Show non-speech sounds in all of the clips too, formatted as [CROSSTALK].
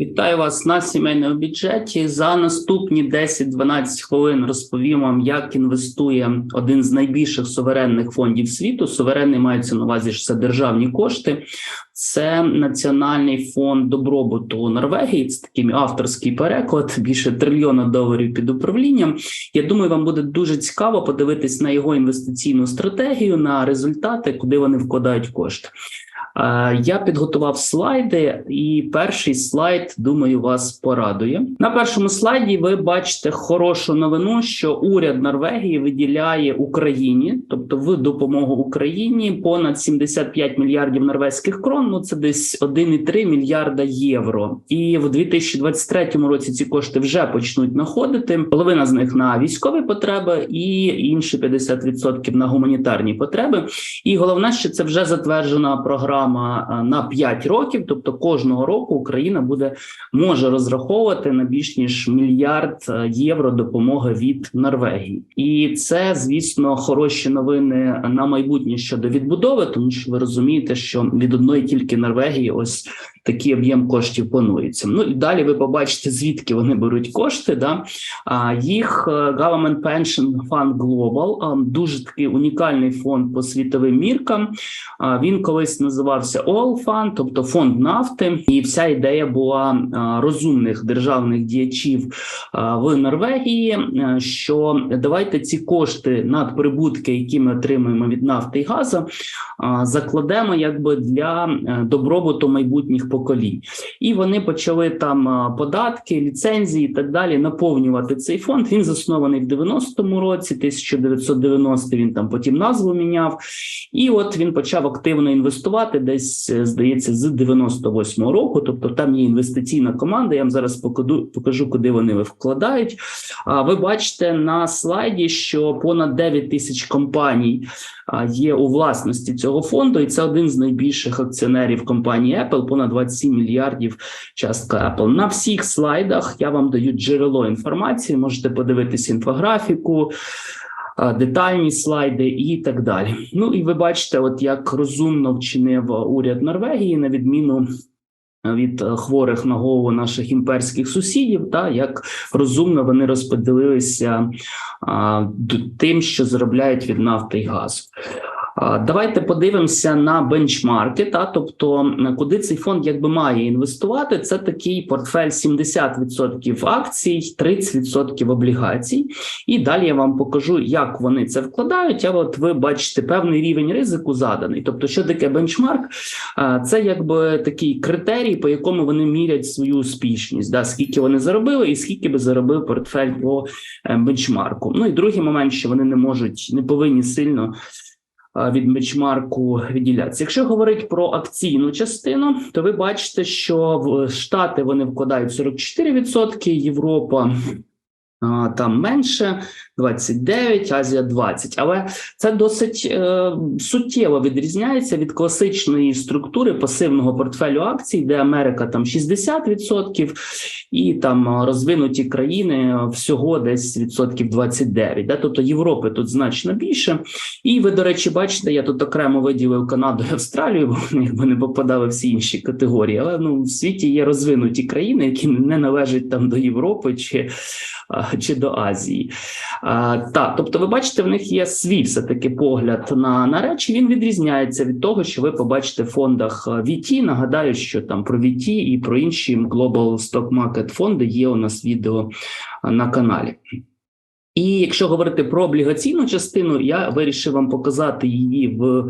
Вітаю вас на сімейному бюджеті. За наступні 10-12 хвилин розповім вам, як інвестує один з найбільших суверенних фондів світу. Суверенний мається на увазі, що це державні кошти. Це Національний фонд добробуту Норвегії. Це такий авторський переклад, більше трильйона доларів під управлінням. Я думаю, вам буде дуже цікаво подивитись на його інвестиційну стратегію, на результати, куди вони вкладають кошти. Е, Я підготував слайди, і перший слайд, думаю, вас порадує. На першому слайді ви бачите хорошу новину, що уряд Норвегії виділяє Україні, тобто в допомогу Україні, понад 75 мільярдів норвезьких крон. Ну це десь 1,3 мільярда євро. І в 2023 році ці кошти вже почнуть находити. Половина з них на військові потреби, і інші 50% на гуманітарні потреби. І головне, що це вже затверджена програма е, на 5 років. Тобто кожного року Україна буде може розраховувати на більш ніж мільярд е, євро допомоги від Норвегії, і це, звісно, хороші новини на майбутнє щодо відбудови, тому що ви розумієте, що від одної тільки Норвегії ось такий об'єм коштів планується. Ну і далі ви побачите, звідки вони беруть кошти. Да? А їх е, Government Pension Fund Global, дуже такий унікальний фонд по світовим міркам. Він колись називався Oil Fund, тобто фонд нафти, і вся ідея була розумних державних діячів в Норвегії. а, Що давайте ці кошти надприбутки, які ми отримуємо від нафти і газу, закладемо якби для е, добробуту майбутніх поколінь. І вони почали там податки, ліцензії і так далі наповнювати цей фонд. Він заснований в 90-му році, 1990 він там потім назву міняв. І от він почав активно інвестувати десь, е, здається, з 98-го року. Тобто там є інвестиційна команда. Я вам зараз покажу, покажу куди вони вкладають. А ви бачите на слайді, що понад 9 тисяч компаній є у власності цього фонду, і це один з найбільших акціонерів компанії Apple, понад 27 мільярдів частка Apple. На всіх слайдах я вам даю джерело інформації. Можете подивитись інфографіку. Детальні слайди і так далі. Ну і ви бачите, от як розумно вчинив уряд Норвегії, на відміну від е, хворих на голову наших імперських сусідів, та як розумно вони розподілилися а, тим, що заробляють від нафти і газу. Давайте подивимося на бенчмарки, та тобто куди цей фонд якби має інвестувати. Це такий портфель 70% акцій, 30% облігацій. І далі я вам покажу, як вони це вкладають. А от ви бачите певний рівень ризику заданий. Тобто, що таке бенчмарк? Це якби такий критерій, по якому вони мірять свою успішність, да, скільки вони заробили, і скільки би заробив портфель по е, бенчмарку. Ну і другий момент, що вони не можуть, не повинні сильно від бенчмарку відділятися. Якщо говорити про акційну частину, то ви бачите, що в Штати вони вкладають 44%, Європа. Там менше 29, Азія 20. Але це досить е, суттєво відрізняється від класичної структури пасивного портфелю акцій, де Америка там 60%, і там розвинуті країни всього десь відсотків 29. Да? Тобто Європи тут значно більше. І ви, до речі, бачите, я тут окремо виділив Канаду і Австралію, бо вони якби не попадали всі інші категорії. Але ну в світі є розвинуті країни, які не належать там до Європи чи, [LAUGHS] чи до Азії. Так, тобто, ви бачите, в них є свій все таки погляд на, на речі. Він відрізняється від того, що ви побачите в фондах VT. Нагадаю, що там про VT і про інші Global Stock Market фонди є у нас відео на каналі. І якщо говорити про облігаційну частину, я вирішив вам показати її в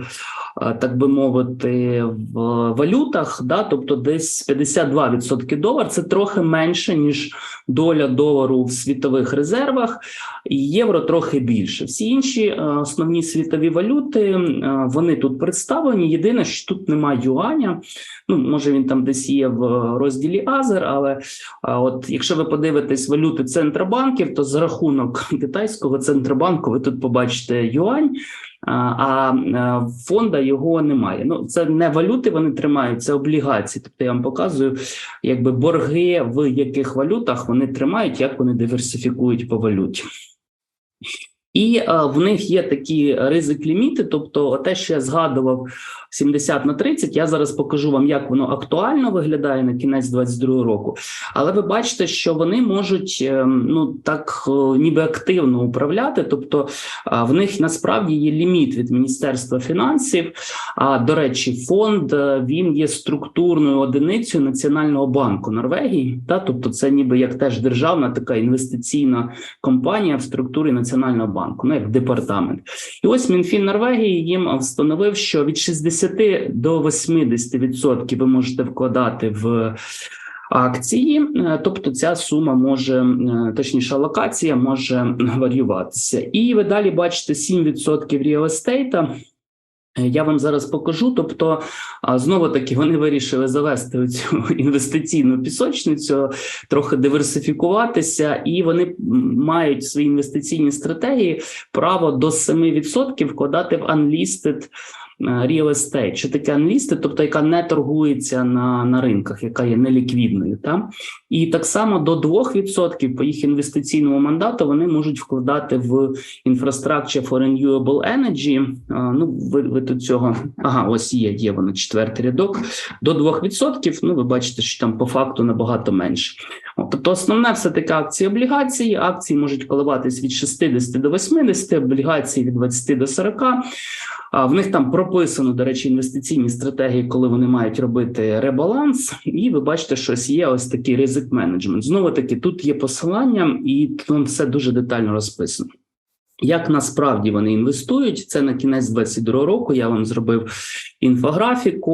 так би мовити, в валютах, да, тобто десь 52% долар. Це трохи менше ніж доля долару в світових резервах, і євро трохи більше. Всі інші е, основні світові валюти е, вони тут представлені. Єдине, що тут немає юаня. Ну може він там десь є в розділі Азер, але от якщо ви подивитесь валюти центробанків, то за рахунок китайського центробанку ви тут побачите юань. А, е, фонда його немає. Ну це не валюти вони тримають, це облігації. Тобто я вам показую, якби борги в яких валютах вони тримають, як вони диверсифікують по валюті. І е, в них є такі ризик ліміти, тобто те, що я згадував 70 на 30, я зараз покажу вам, як воно актуально виглядає на кінець 22 року. Але ви бачите, що вони можуть е, ну так е, ніби активно управляти. Тобто в них насправді є ліміт від Міністерства фінансів. А до речі, фонд він є структурною одиницею Національного банку Норвегії. Та тобто, це ніби як теж державна така інвестиційна компанія в структурі Національного банку, ну як департамент. І ось Мінфін Норвегії їм встановив, що від 60 до 80% ви можете вкладати в. Акції, Е, тобто ця сума може е, точніше локація може варіюватися, і ви далі бачите 7% real estate. Е, Я вам зараз покажу. Тобто, знову таки вони вирішили завести цю [LAUGHS] інвестиційну пісочницю, трохи диверсифікуватися, і вони мають свої інвестиційні стратегії право до 7% вкладати в unlisted real estate. Що таке unlisted? тобто яка не торгується на на ринках, яка є неліквідною. Та? І так само до 2% по їх інвестиційному мандату вони можуть вкладати в Infrastructure for Renewable Energy. Ну, ви, ви тут цього ага, ось є, є воно четвертий рядок. До 2%, Ну, ви бачите, що там по факту набагато менше. Тобто, основне все таки акції облігації. Акції можуть коливатись від 60 до 80, облігації від 20 до 40. А в них там прописано, до речі, інвестиційні стратегії, коли вони мають робити ребаланс, і ви бачите, що ось є ось такий ризик менеджмент. Знову таки, тут є посилання, і там все дуже детально розписано. Як насправді вони інвестують, це на кінець 22 року. Я вам зробив інфографіку.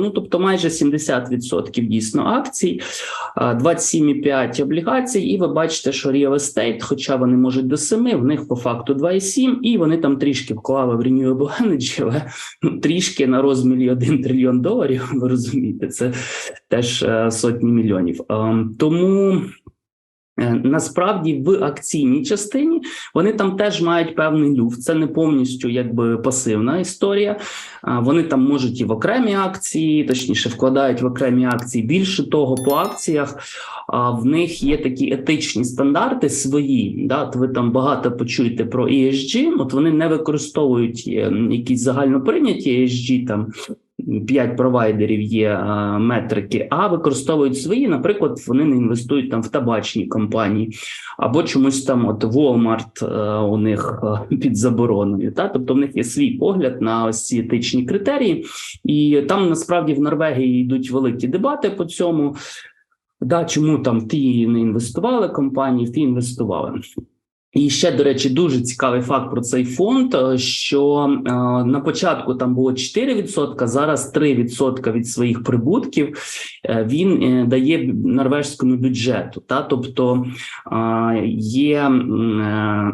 Ну тобто, майже 70% дійсно акцій, 27,5 облігацій. І ви бачите, що real estate, хоча вони можуть до 7, в них по факту 2,7, і вони там трішки вклали в renewable energy, але ну, трішки на розмірі 1 трильйон доларів. Ви розумієте, це теж е, сотні мільйонів. Ем, тому. Е, насправді в акційній частині вони там теж мають певний люфт. Це не повністю якби пасивна історія. Вони там можуть і в окремі акції, точніше, вкладають в окремі акції. Більше того, по акціях в них є такі етичні стандарти свої. Да? От ви там багато почуєте про ESG, От вони не використовують е, якісь загальноприйняті ESG там. П'ять провайдерів є метрики, а використовують свої. Наприклад, вони не інвестують там в табачні компанії, або чомусь там от Walmart у них під забороною. Та тобто в них є свій погляд на ось ці етичні критерії, і там насправді в Норвегії йдуть великі дебати по цьому. Да, чому там ті не інвестували компанії, ті інвестували. І ще, до речі, дуже цікавий факт про цей фонд, е, що е, на початку там було 4%, зараз 3% від своїх прибутків е, він е, дає норвежському бюджету. Та тобто е, є е,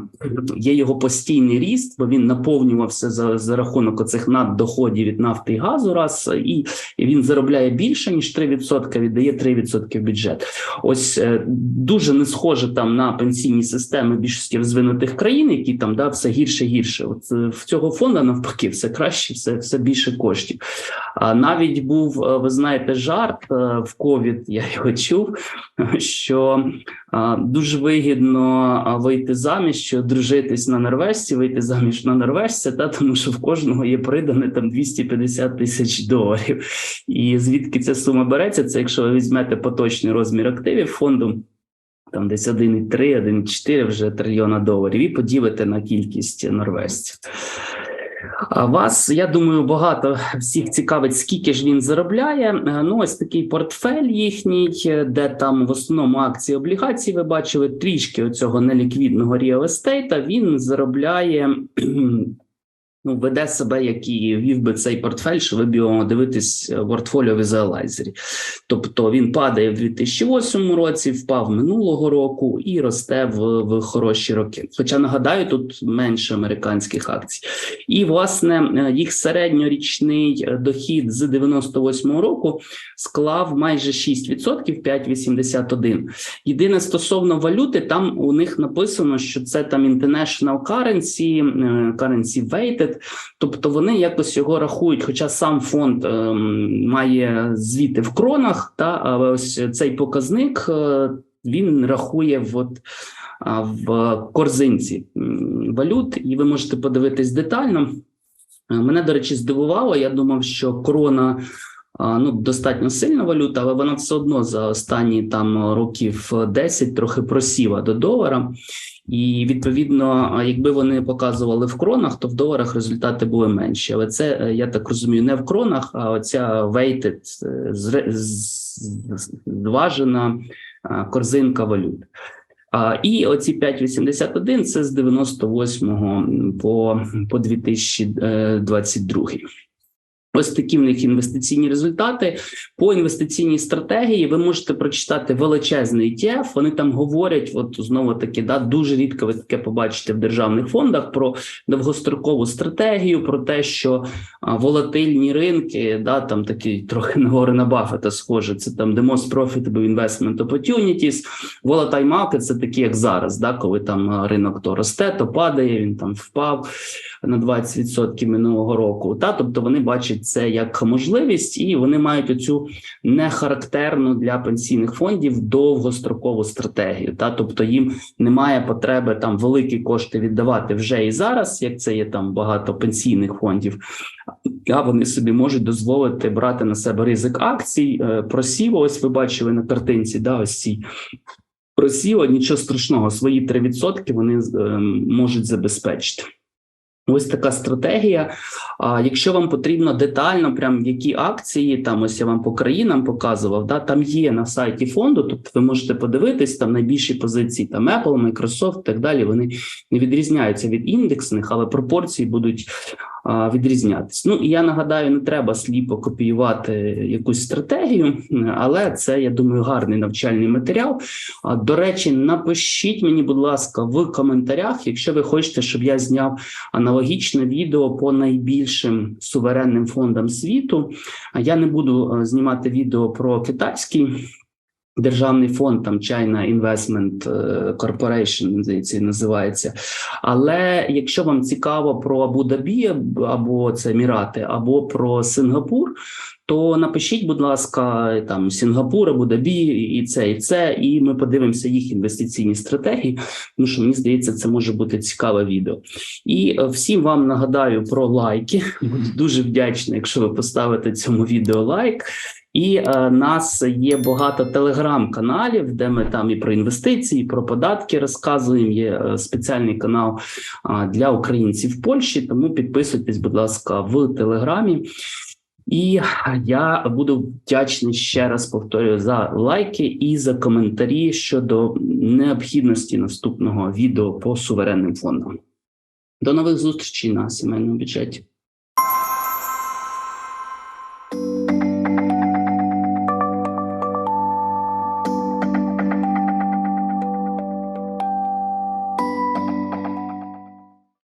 є його постійний ріст, бо він наповнювався за, за рахунок оцих наддоходів від нафти і газу, раз і, він заробляє більше ніж 3%, віддає 3% в бюджет. Ось дуже не схоже там на пенсійні системи більш більшості розвинутих країн, які там да все гірше гірше. От е, в цього фонду навпаки, все краще, все все більше коштів. А навіть був, е, ви знаєте, жарт е, в ковід. Я його чув, що дуже вигідно вийти заміж, що дружитись на норвежці, вийти заміж на норвежця, та тому що в кожного є придане там 250 тисяч доларів. І звідки ця сума береться? Це якщо ви візьмете поточний розмір активів фонду там десь 1,3, 1,4 вже трильйона доларів, і поділите на кількість норвежців. А вас, я думаю, багато всіх цікавить, скільки ж він заробляє. Ну, ось такий портфель їхній, де там в основному акції облігації ви бачили трішки оцього неліквідного estate, Він заробляє ну, веде себе, як і вів би цей портфель, що ви б дивитись в портфоліо візуалайзері. Тобто він падає в 2008 році, впав минулого року і росте в, в хороші роки. Хоча нагадаю, тут менше американських акцій. І власне їх середньорічний дохід з 98 року склав майже 6%, 5,81%. Єдине стосовно валюти, там у них написано, що це там international currency, е, currency weighted, тобто вони якось його рахують. Хоча сам фонд е, має звіти в кронах, та але ось цей показник е, він рахує в от в корзинці валют, і ви можете подивитись детально. Е, Мене, до речі, здивувало. Я думав, що корона а, ну, достатньо сильна валюта, але вона все одно за останні там років 10 трохи просіла до долара. І відповідно, якби вони показували в кронах, то в доларах результати були менші. Але це е, я так розумію, не в кронах, а оця з- зважена корзинка валют. А, і оці 5,81 це з 98 по, по 2022. Ось такі в них інвестиційні результати. По інвестиційній стратегії ви можете прочитати величезний ETF. Вони там говорять, от знову таки, да, дуже рідко ви таке побачите в державних фондах про довгострокову стратегію, про те, що волатильні ринки, да, там такі трохи на гори на Баффета схоже. Це там the most profitable investment opportunities. Volatile market – це такі, як зараз, да, коли там ринок то росте, то падає. Він там впав на 20% минулого року. Та тобто вони бачать це як можливість, і вони мають оцю нехарактерну для пенсійних фондів довгострокову стратегію. Та тобто їм немає потреби там великі кошти віддавати вже і зараз, як це є там багато пенсійних фондів. А вони собі можуть дозволити брати на себе ризик акцій. Е, Просів, ось ви бачили на картинці, да, ось ці просіла, нічого страшного, свої 3% вони е, можуть забезпечити. Ось така стратегія. А якщо вам потрібно детально, прям які акції, там ось я вам по країнам показував, да, там є на сайті фонду, тобто ви можете подивитись там найбільші позиції, там Apple, Microsoft, і так далі. Вони не відрізняються від індексних, але пропорції будуть а, відрізнятись. Ну і я нагадаю, не треба сліпо копіювати якусь стратегію, але це я думаю гарний навчальний матеріал. А, До речі, напишіть мені, будь ласка, в коментарях, якщо ви хочете, щоб я зняв аналогічне відео по найбільшим суверенним фондам світу. А я не буду е, знімати відео про китайський. Державний фонд там China Investment е, Corporation, здається, називається. Але якщо вам цікаво про Абу-Дабі або це Емірати, або про Сингапур, то напишіть, будь ласка, там Сінгапур, Абу-Дабі, і це, і це, і ми подивимося їх інвестиційні стратегії. Тому що мені здається, це може бути цікаве відео. І е, всім вам нагадаю про лайки. Буду дуже вдячний, якщо ви поставите цьому відео лайк. І е, нас є багато телеграм-каналів, де ми там і про інвестиції, і про податки розказуємо. Є е, спеціальний канал а, для українців в Польщі. Тому підписуйтесь, будь ласка, в телеграмі. І я буду вдячний ще раз повторюю за лайки і за коментарі щодо необхідності наступного відео по суверенним фондам. До нових зустрічей на сімейному бюджеті.